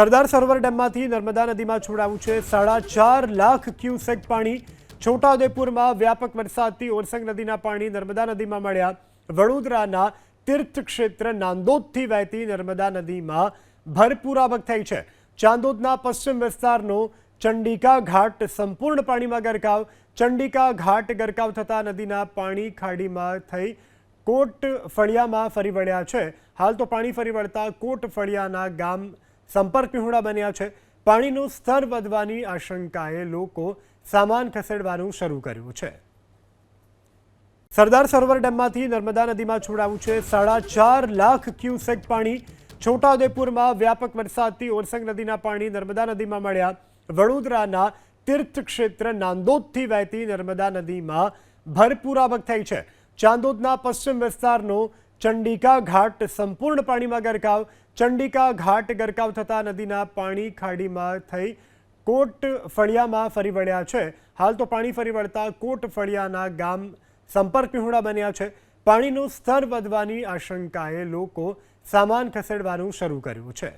સરદાર સરોવર ડેમમાંથી નર્મદા નદીમાં છોડાવું છે સાડા ચાર લાખ ક્યુસેક પાણી. છોટાઉદેપુરમાં વ્યાપક વરસાદથી ઓરસંગ નદીના પાણી નર્મદા નદીમાં મળ્યા. વડોદરાના તીર્થક્ષેત્ર નાંદોદથી વહેતી નર્મદા નદીમાં ભરપૂર આવક થઈ છે. ચાંદોદના પશ્ચિમ વિસ્તારનો ચંડિકા ઘાટ સંપૂર્ણ પાણીમાં ગરકાવ. ચંડિકા ઘાટ ગરકાવ થતાં નદીના પાણી ખાડીમાં થઈ કોટ ફળિયામાં ફરી વળ્યા છે. હાલ તો પાણી ફરી વળતા કોટ ફળિયાના ગામ સંપર્ક વિહોણા બન્યા છે. પાણીનું સ્તર વધવાની આશંકાએ લોકો સામાન ખસેડવાનું શરૂ કર્યું છે. સરદાર સરોવર ડેમમાંથી નર્મદા નદીમાં છોડાવું છે. સાડા ચાર લાખ ક્યુસેક પાણી છોટાઉદેપુરમાં વ્યાપક વરસાદથી ઓરસંગ નદીના પાણી નર્મદા નદીમાં મળ્યા. વડોદરાના તીર્થક્ષેત્ર નાંદોદથી વહેતી નર્મદા નદીમાં ભરપૂર આવક થઈ છે. ચાંદોદના પશ્ચિમ વિસ્તારનો ચંડિકા ઘાટ સંપૂર્ણ પાણીમાં ગરકાવ. ચંડિકા ઘાટ ગરકાવ થતાં નદીના પાણી ખાડીમાં થઈ કોટ ફળિયામાં ફરી વળ્યા છે. હાલ તો પાણી ફરી વળતા કોટ ફળિયાના ગામ સંપર્ક વિહોણા બન્યા છે. પાણીનું સ્તર વધવાની આશંકાએ લોકો સામાન ખસેડવાનું શરૂ કર્યું છે.